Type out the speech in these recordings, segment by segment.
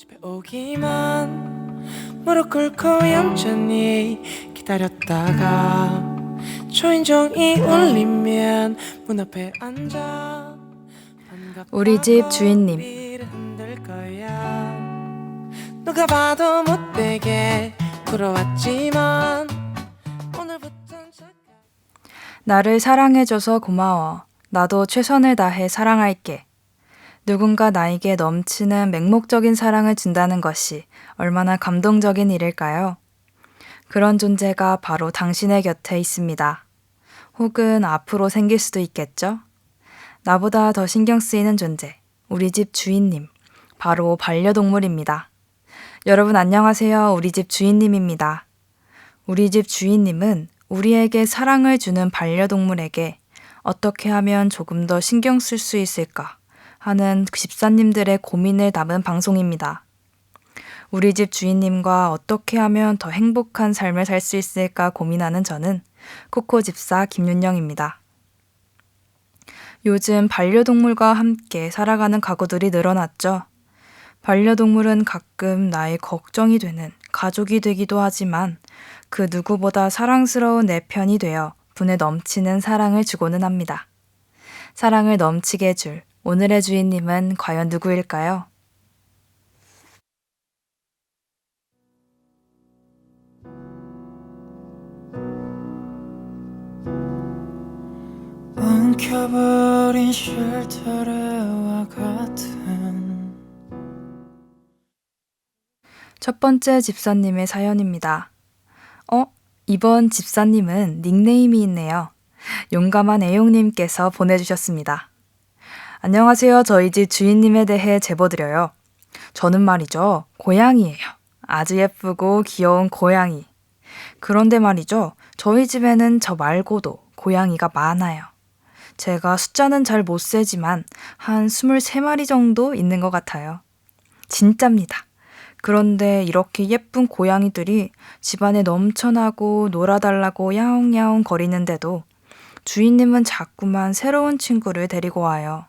집에 오기만 무릎 꿇고 얌전히 기다렸다가 초인종이 울리면 문 앞에 앉아 우리 집 주인님. 누가 봐도 못되게 오늘부턴 착한 나를 사랑해줘서 고마워. 나도 최선을 다해 사랑할게. 누군가 나에게 넘치는 맹목적인 사랑을 준다는 것이 얼마나 감동적인 일일까요? 그런 존재가 바로 당신의 곁에 있습니다. 혹은 앞으로 생길 수도 있겠죠? 나보다 더 신경 쓰이는 존재, 우리 집 주인님, 바로 반려동물입니다. 여러분 안녕하세요. 우리 집 주인님입니다. 우리 집 주인님은 우리에게 사랑을 주는 반려동물에게 어떻게 하면 조금 더 신경 쓸 수 있을까 하는 집사님들의 고민을 담은 방송입니다. 우리 집 주인님과 어떻게 하면 더 행복한 삶을 살 수 있을까 고민하는 저는 코코 집사 김윤영입니다. 요즘 반려동물과 함께 살아가는 가구들이 늘어났죠. 반려동물은 가끔 나의 걱정이 되는 가족이 되기도 하지만 그 누구보다 사랑스러운 내 편이 되어 분에 넘치는 사랑을 주고는 합니다. 사랑을 넘치게 줄 오늘의 주인님은 과연 누구일까요? 엉켜버린 쉴터레와 같은 첫 번째 집사님의 사연입니다. 어? 이번 집사님은 닉네임이 있네요. 용감한 애용님께서 보내주셨습니다. 안녕하세요. 저희 집 주인님에 대해 제보드려요. 저는 말이죠. 고양이에요. 아주 예쁘고 귀여운 고양이. 그런데 말이죠. 저희 집에는 저 말고도 고양이가 많아요. 제가 숫자는 잘 못 세지만 한 23마리 정도 있는 것 같아요. 진짜입니다. 그런데 이렇게 예쁜 고양이들이 집안에 넘쳐나고 놀아달라고 야옹야옹 거리는데도 주인님은 자꾸만 새로운 친구를 데리고 와요.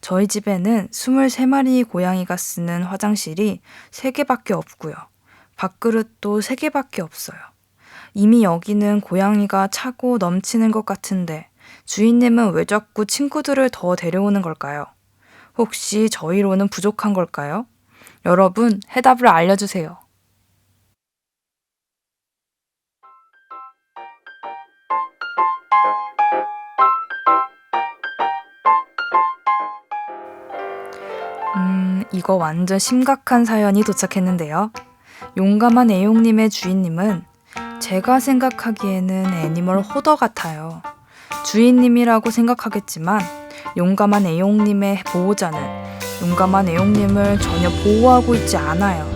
저희 집에는 23마리 고양이가 쓰는 화장실이 3개밖에 없고요. 밥그릇도 3개밖에 없어요. 이미 여기는 고양이가 차고 넘치는 것 같은데 주인님은 왜 자꾸 친구들을 더 데려오는 걸까요? 혹시 저희로는 부족한 걸까요? 여러분, 해답을 알려주세요. 이거 완전 심각한 사연이 도착했는데요. 용감한 애용님의 주인님은 제가 생각하기에는 애니멀 호더 같아요. 주인님이라고 생각하겠지만 용감한 애용님의 보호자는 용감한 애용님을 전혀 보호하고 있지 않아요.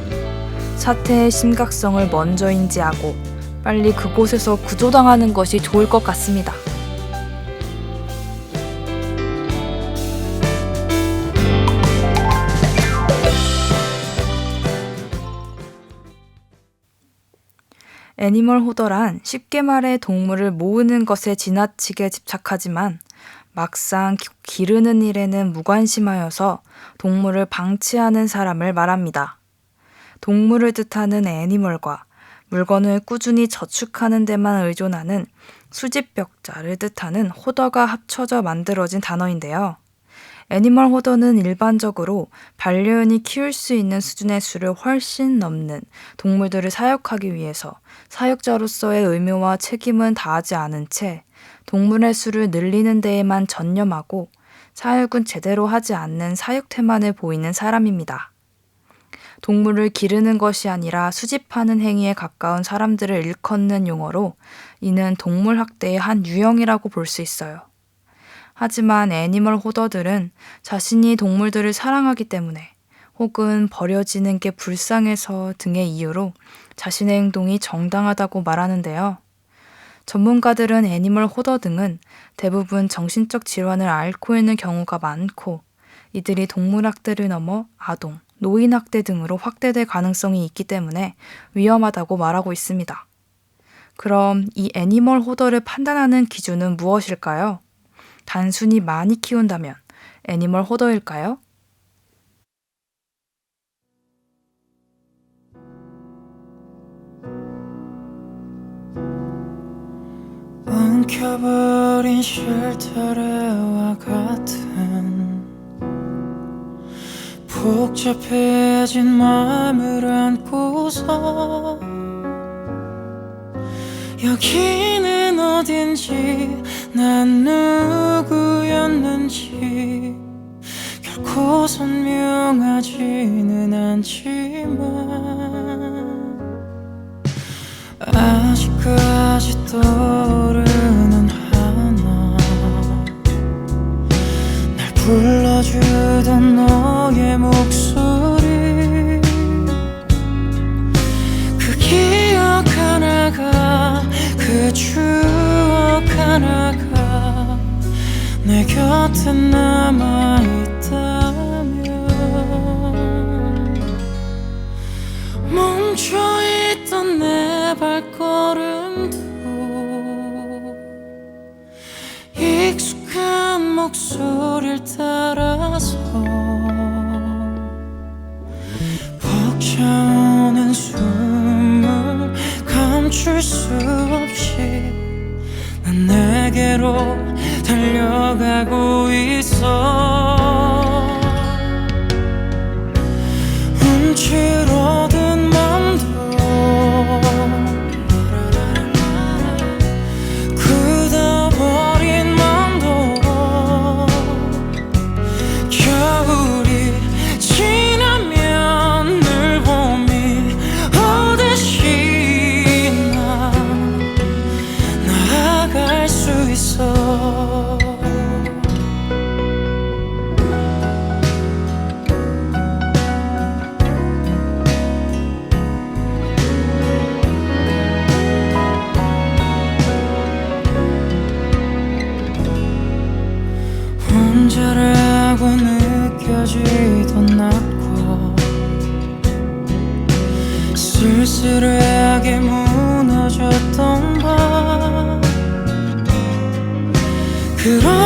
사태의 심각성을 먼저 인지하고 빨리 그곳에서 구조당하는 것이 좋을 것 같습니다. 애니멀 호더란 쉽게 말해 동물을 모으는 것에 지나치게 집착하지만 막상 기- 기르는 일에는 무관심하여서 동물을 방치하는 사람을 말합니다. 동물을 뜻하는 애니멀과 물건을 꾸준히 저축하는 데만 의존하는 수집벽자를 뜻하는 호더가 합쳐져 만들어진 단어인데요. 애니멀 호더는 일반적으로 반려인이 키울 수 있는 수준의 수를 훨씬 넘는 동물들을 사육하기 위해서 사육자로서의 의무와 책임은 다하지 않은 채 동물의 수를 늘리는 데에만 전념하고 사육은 제대로 하지 않는 사육태만을 보이는 사람입니다. 동물을 기르는 것이 아니라 수집하는 행위에 가까운 사람들을 일컫는 용어로 이는 동물학대의 한 유형이라고 볼 수 있어요. 하지만 애니멀 호더들은 자신이 동물들을 사랑하기 때문에 혹은 버려지는 게 불쌍해서 등의 이유로 자신의 행동이 정당하다고 말하는데요. 전문가들은 애니멀 호더 등은 대부분 정신적 질환을 앓고 있는 경우가 많고 이들이 동물학대를 넘어 아동, 노인학대 등으로 확대될 가능성이 있기 때문에 위험하다고 말하고 있습니다. 그럼 이 애니멀 호더를 판단하는 기준은 무엇일까요? 단순히 많이 키운다면 애니멀 호더일까요? 엉켜버린 쉘터와 같은 복잡해진 마음을 안고서 여기는 어딘지 난 누구였는지 결코 선명하지는 않지만 아직까지 떠 곁에 남아있다면 멈춰있던 내 발걸음도 익숙한 목소리를 따라서 벅차오는 숨을 감출 수 없이 난 내게로 달려가고 있어. 움츠러 느껴지던 낮과 쓸쓸하게 무너졌던 밤. 그런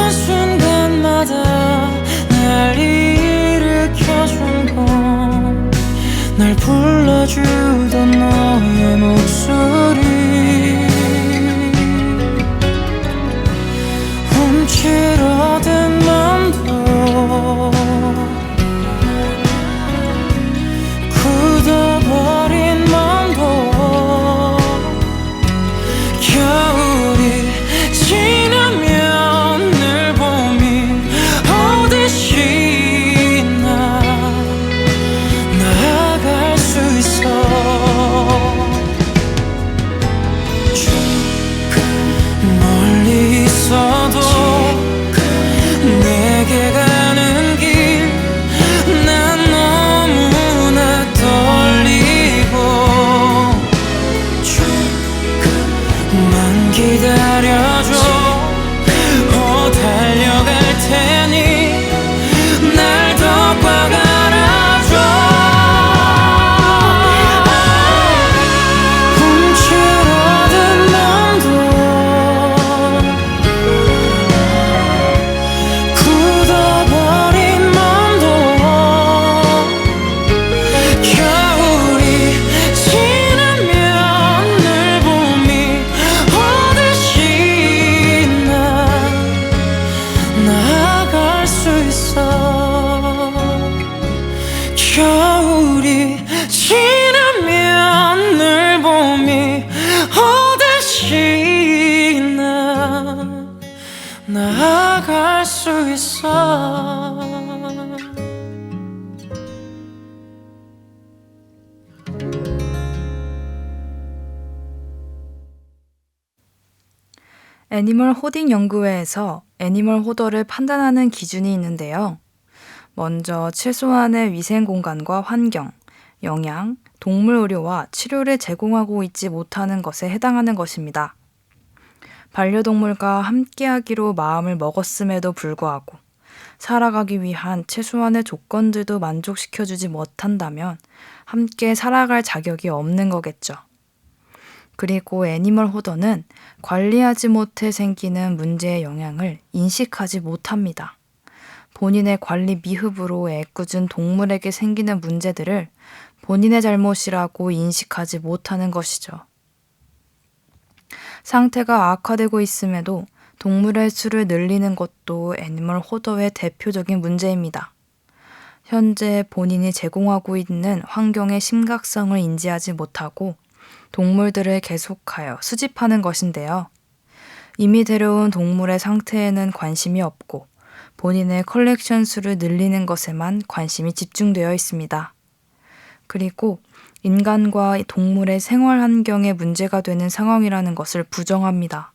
애니멀 호딩 연구회에서 애니멀 호더를 판단하는 기준이 있는데요. 먼저 최소한의 위생 공간과 환경, 영양, 동물 의료와 치료를 제공하고 있지 못하는 것에 해당하는 것입니다. 반려동물과 함께하기로 마음을 먹었음에도 불구하고 살아가기 위한 최소한의 조건들도 만족시켜주지 못한다면 함께 살아갈 자격이 없는 거겠죠. 그리고 애니멀 호더는 관리하지 못해 생기는 문제의 영향을 인식하지 못합니다. 본인의 관리 미흡으로 애꿎은 동물에게 생기는 문제들을 본인의 잘못이라고 인식하지 못하는 것이죠. 상태가 악화되고 있음에도 동물의 수를 늘리는 것도 애니멀 호더의 대표적인 문제입니다. 현재 본인이 제공하고 있는 환경의 심각성을 인지하지 못하고 동물들을 계속하여 수집하는 것인데요. 이미 데려온 동물의 상태에는 관심이 없고 본인의 컬렉션 수를 늘리는 것에만 관심이 집중되어 있습니다. 그리고 인간과 동물의 생활 환경에 문제가 되는 상황이라는 것을 부정합니다.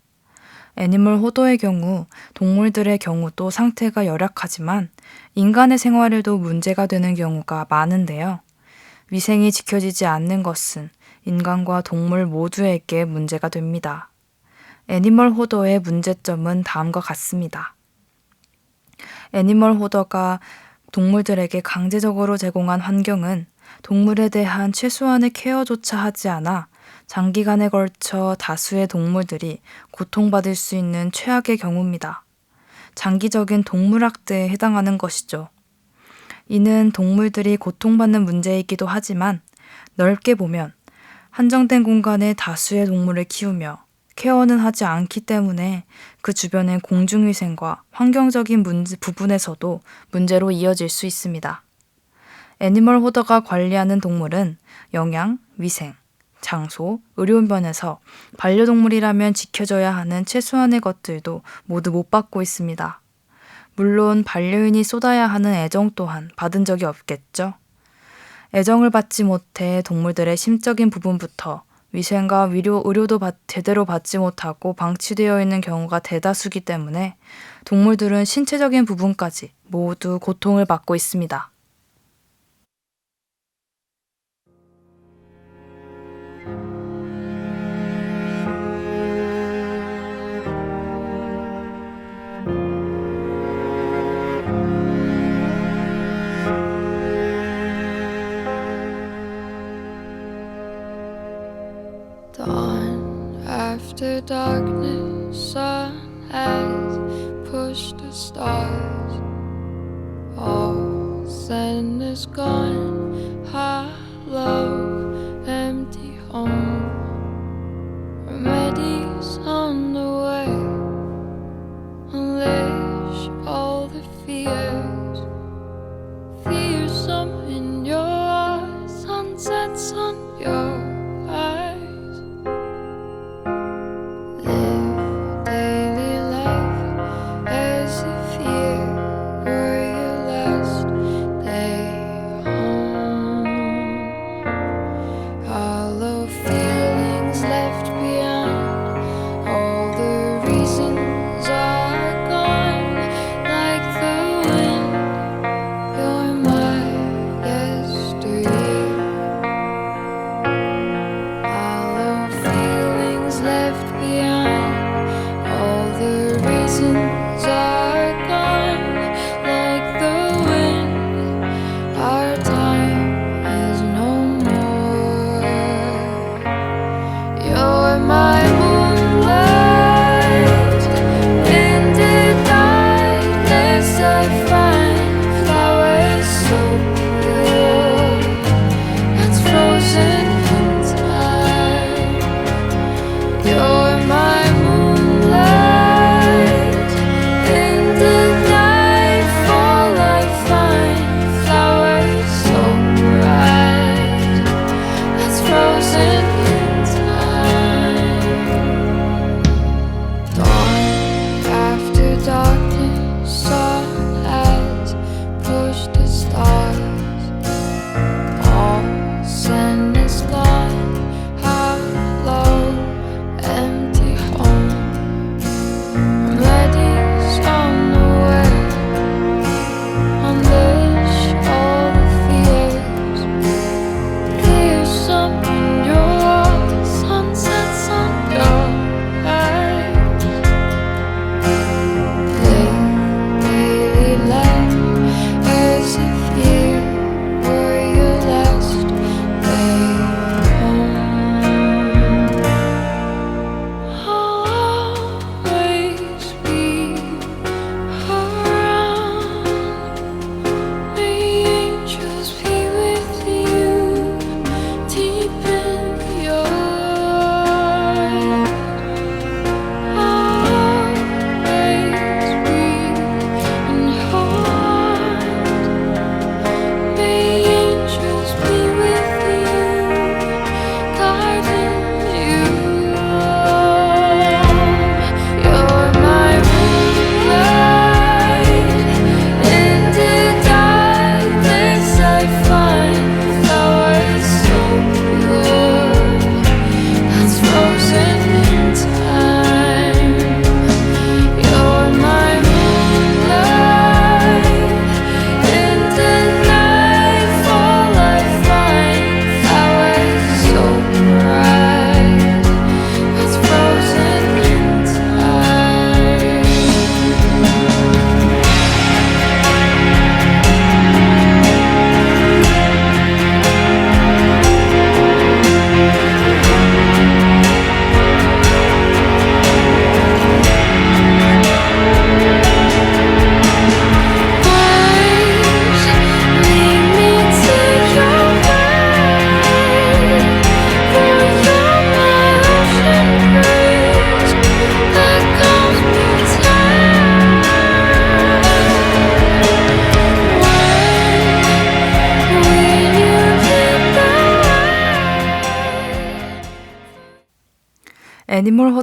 애니멀 호더의 경우 동물들의 경우도 상태가 열악하지만 인간의 생활에도 문제가 되는 경우가 많은데요. 위생이 지켜지지 않는 것은 인간과 동물 모두에게 문제가 됩니다. 애니멀 호더의 문제점은 다음과 같습니다. 애니멀 호더가 동물들에게 강제적으로 제공한 환경은 동물에 대한 최소한의 케어조차 하지 않아 장기간에 걸쳐 다수의 동물들이 고통받을 수 있는 최악의 경우입니다. 장기적인 동물학대에 해당하는 것이죠. 이는 동물들이 고통받는 문제이기도 하지만 넓게 보면 한정된 공간에 다수의 동물을 키우며 케어는 하지 않기 때문에 그 주변의 공중위생과 환경적인 문제, 부분에서도 문제로 이어질 수 있습니다. 애니멀 호더가 관리하는 동물은 영양, 위생, 장소, 의료 면에서 반려동물이라면 지켜져야 하는 최소한의 것들도 모두 못 받고 있습니다. 물론 반려인이 쏟아야 하는 애정 또한 받은 적이 없겠죠. 애정을 받지 못해 동물들의 심적인 부분부터 위생과 위료, 의료도 받- 제대로 받지 못하고 방치되어 있는 경우가 대다수기 때문에 동물들은 신체적인 부분까지 모두 고통을 받고 있습니다. After darkness, sun has pushed the stars. All then is gone,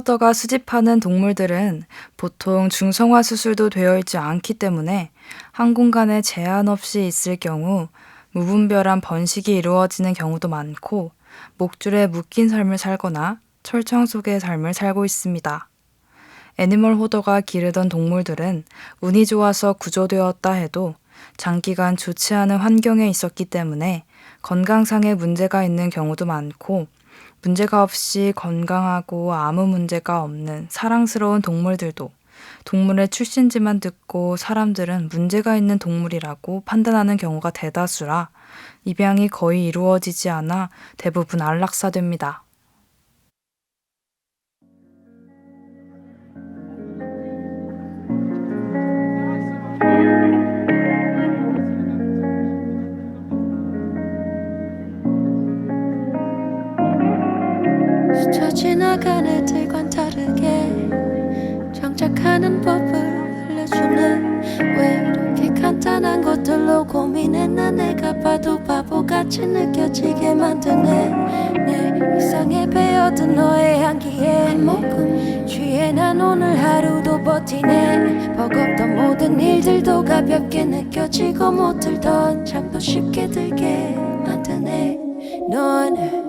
호더가 수집하는 동물들은 보통 중성화 수술도 되어 있지 않기 때문에 한 공간에 제한 없이 있을 경우 무분별한 번식이 이루어지는 경우도 많고 목줄에 묶인 삶을 살거나 철창 속의 삶을 살고 있습니다. 애니멀 호더가 기르던 동물들은 운이 좋아서 구조되었다 해도 장기간 좋지 않은 환경에 있었기 때문에 건강상의 문제가 있는 경우도 많고 문제가 없이 건강하고 아무 문제가 없는 사랑스러운 동물들도 동물의 출신지만 듣고 사람들은 문제가 있는 동물이라고 판단하는 경우가 대다수라 입양이 거의 이루어지지 않아 대부분 안락사됩니다. 고민했나 내가 봐도 바보같이 느껴지게 만드네. 내 이상에 배어든 너의 향기에 한 모금. 취해 난 오늘 하루도 버티네. 버겁던 모든 일들도 가볍게 느껴지고 못 들던 잠도 쉽게 들게 만드네. 넌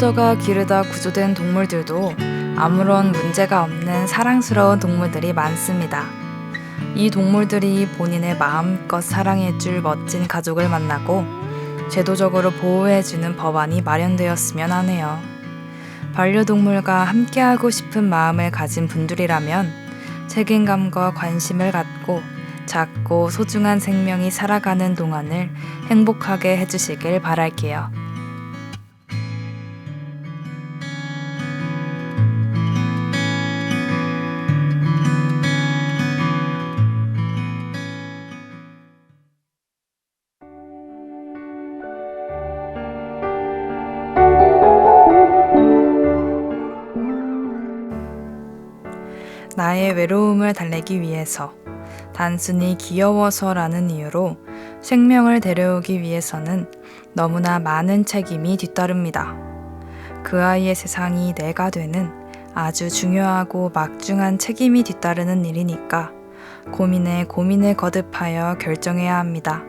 호더가 기르다 구조된 동물들도 아무런 문제가 없는 사랑스러운 동물들이 많습니다. 이 동물들이 본인의 마음껏 사랑해줄 멋진 가족을 만나고 제도적으로 보호해주는 법안이 마련되었으면 하네요. 반려동물과 함께하고 싶은 마음을 가진 분들이라면 책임감과 관심을 갖고 작고 소중한 생명이 살아가는 동안을 행복하게 해주시길 바랄게요. 나의 외로움을 달래기 위해서 단순히 귀여워서라는 이유로 생명을 데려오기 위해서는 너무나 많은 책임이 뒤따릅니다. 그 아이의 세상이 내가 되는 아주 중요하고 막중한 책임이 뒤따르는 일이니까 고민에 고민을 거듭하여 결정해야 합니다.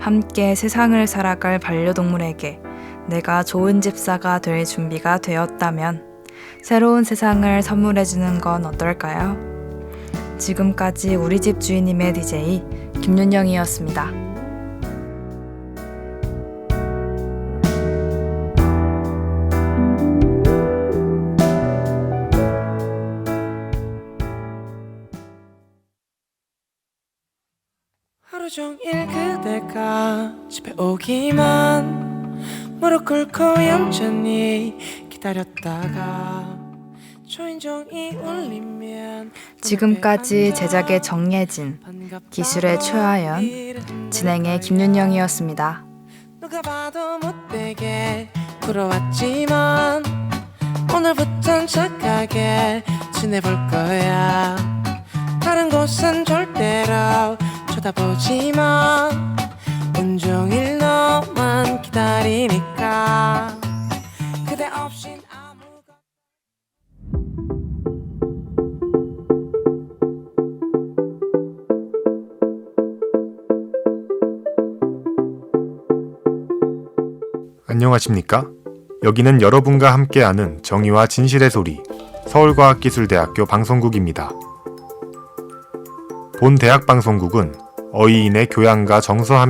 함께 세상을 살아갈 반려동물에게 내가 좋은 집사가 될 준비가 되었다면 새로운 세상을 선물해주는 건 어떨까요? 지금까지 우리 집 주인님의 DJ 김윤영이었습니다. 하루 종일 그대가 집에 오기만 무릎 꿇고 얌전히 기다렸다가 초인종이 울리면 지금까지 제작의 정예진, 기술의 최하연, 진행의 김윤영이었습니다. 누가 봐도 못되게 굴어왔지만 오늘부턴 착하게 지내볼 거야 다른 곳은 절대로 쳐다보지마 온종일 너만 기다리니까 안녕하십니까? 여기는 여러분과 함께하는 정의와 진실의 소리 서울과학기술대학교 방송국입니다. 본 대학 방송국은 어이인의 교양과 정서 함